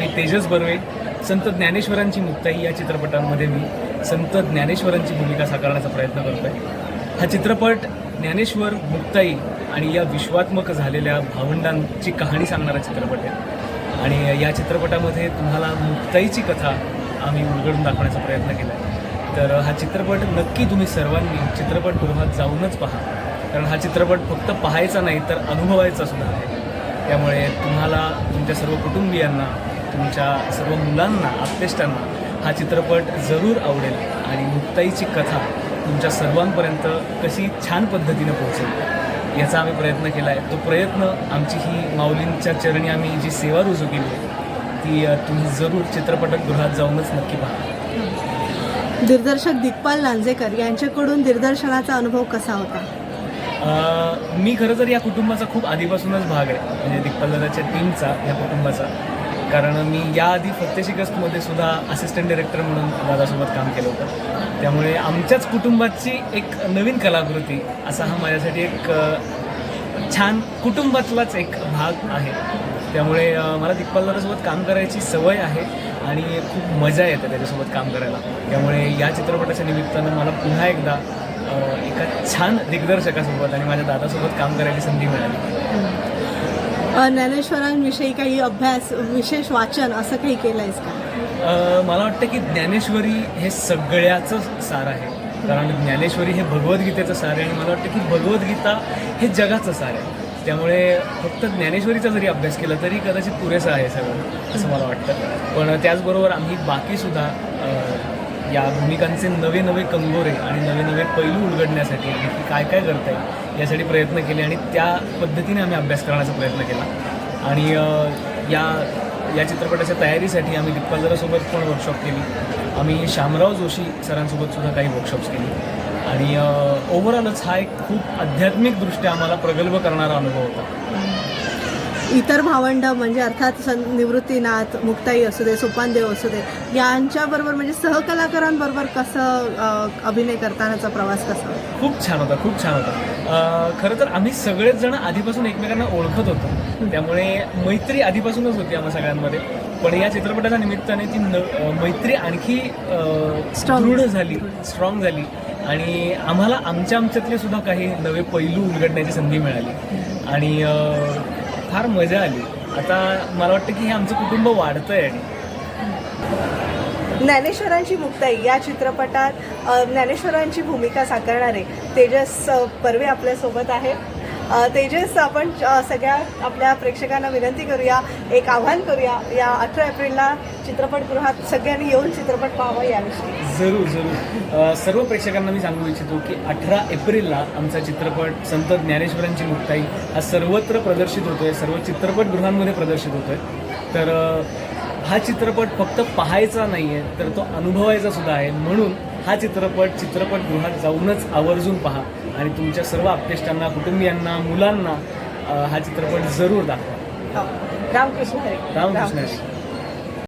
मी तेजस बर्वे संत ज्ञानेश्वरांची मुक्ताई या चित्रपटांमध्ये मी संत ज्ञानेश्वरांची भूमिका साकारण्याचा प्रयत्न करतो आहे हा चित्रपट ज्ञानेश्वर मुक्ताई आणि या विश्वात्मक झालेल्या भावंडांची कहाणी सांगणारा चित्रपट आहे. आणि या चित्रपटामध्ये तुम्हाला मुक्ताईची कथा आम्ही उलगडून दाखवण्याचा प्रयत्न केला आहे तर हा चित्रपट नक्की तुम्ही सर्वांनी चित्रपटगृहात जाऊनच पहा. कारण हा चित्रपट फक्त पाहायचा नाही तर अनुभवायचा सुद्धा आहे. त्यामुळे तुम्हाला तुमच्या सर्व कुटुंबियांना तुमच्या सर्व मुलांना आप्तेष्टांना हा चित्रपट जरूर आवडेल आणि मुक्ताईची कथा तुमच्या सर्वांपर्यंत कशी छान पद्धतीनं पोहोचेल याचा आम्ही प्रयत्न केला आहे तो प्रयत्न आमची ही माऊलींच्या चरणी आम्ही जी सेवा रुजू केली आहे ती तुम्ही जरूर चित्रपटगृहात जाऊनच नक्की पहा. दिग्दर्शक दिग्पाल लांजेकर यांच्याकडून दिग्दर्शनाचा अनुभव कसा होता? अ, मी खरं तर या कुटुंबाचा खूप आधीपासूनच भाग आहे. म्हणजे दिग्पल्लाच्या टीमचा या कुटुंबाचा. कारण मी याआधी फत्ते शिकस्तमध्ये सुद्धा असिस्टंट डिरेक्टर म्हणून दादासोबत काम केलं होतं. त्यामुळे आमच्याच कुटुंबाची एक नवीन कलाकृती असा हा माझ्यासाठी एक छान कुटुंबातलाच एक भाग आहे. त्यामुळे मला दिग्पाल दादासोबत काम करायची सवय आहे आणि खूप मजा येते त्याच्यासोबत काम करायला. त्यामुळे या चित्रपटाच्या निमित्तानं मला पुन्हा एकदा एका छान दिग्दर्शकासोबत आणि माझ्या दादासोबत काम करायची संधी मिळाली. ज्ञानेश्वरांविषयी काही अभ्यास विशेष वाचन असं काही केलं आहेस का मला वाटतं की ज्ञानेश्वरी हे सगळ्याचं सार आहे. कारण ज्ञानेश्वरी हे भगवद्गीतेचं सार आहे आणि मला वाटतं की भगवद्गीता हे जगाचं सार आहे. त्यामुळे फक्त ज्ञानेश्वरीचा जरी अभ्यास केला तरी कदाचित पुरेसं आहे सगळं असं मला वाटतं. पण त्याचबरोबर आम्ही बाकीसुद्धा या भूमिकांचे नवे नवे कंगोरे आणि नवे नवे पैलू उलगडण्यासाठी काय काय करता येईल यासाठी प्रयत्न केले आणि त्या पद्धतीने आम्ही अभ्यास करण्याचा प्रयत्न केला. आणि या या चित्रपटाच्या तयारीसाठी आम्ही दिग्पालदारासोबत पण वर्कशॉप केली. आम्ही शामराव जोशी सरांसोबत सुद्धा काही वर्कशॉप्स केली. आणि ओव्हरऑलच हा एक खूप आध्यात्मिकदृष्ट्या आम्हाला प्रगल्भ करणारा अनुभव होता. इतर भावंड म्हणजे अर्थात सं निवृत्तीनाथ मुक्ताई असू दे सोपानदेव असू दे यांच्याबरोबर म्हणजे सहकलाकारांबरोबर कसं अभिनय करतानाचा प्रवास कसा? खूप छान होता खूप छान होता. खरं तर आम्ही सगळेच जण आधीपासून एकमेकांना ओळखत होतो. त्यामुळे मैत्री आधीपासूनच होती आम्हा सगळ्यांमध्ये. पण या चित्रपटाच्या निमित्ताने ती न मैत्री आणखी. दृढ झाली स्ट्रॉंग झाली. आणि आम्हाला आमच्या आमच्यातले सुद्धा काही नवे पैलू उलगडण्याची संधी मिळाली. आणि फार मजा आली. आता मला वाटतं की हे आमचं कुटुंब वाढतंय आणि ज्ञानेश्वरांची मुक्ताई या चित्रपटात ज्ञानेश्वरांची भूमिका साकारणारे तेजस पर्वे परवे आपल्यासोबत आहे तेजस आपण सगळ्या आपल्या प्रेक्षकांना विनंती करूया एक आव्हान करूया या अठरा एप्रिलला चित्रपटगृहात सगळ्यांनी येऊन चित्रपट पाहावा याविषयी. जरूर जरूर. सर्व प्रेक्षकांना मी सांगू इच्छितो की अठरा एप्रिलला आमचा चित्रपट संत ज्ञानेश्वरांची मुक्ताई हा सर्वत्र प्रदर्शित होतोय सर्व चित्रपटगृहांमध्ये प्रदर्शित होतोय. तर हा चित्रपट फक्त पाहायचा नाही आहे तर तो अनुभवायचा सुद्धा आहे. म्हणून हा चित्रपट चित्रपटगृहात जाऊनच आवर्जून पहा आणि तुमच्या सर्व आप्तेष्टांना कुटुंबियांना मुलांना हा चित्रपट जरूर दाखवा हो. रामकृष्ण रामकृष्ण.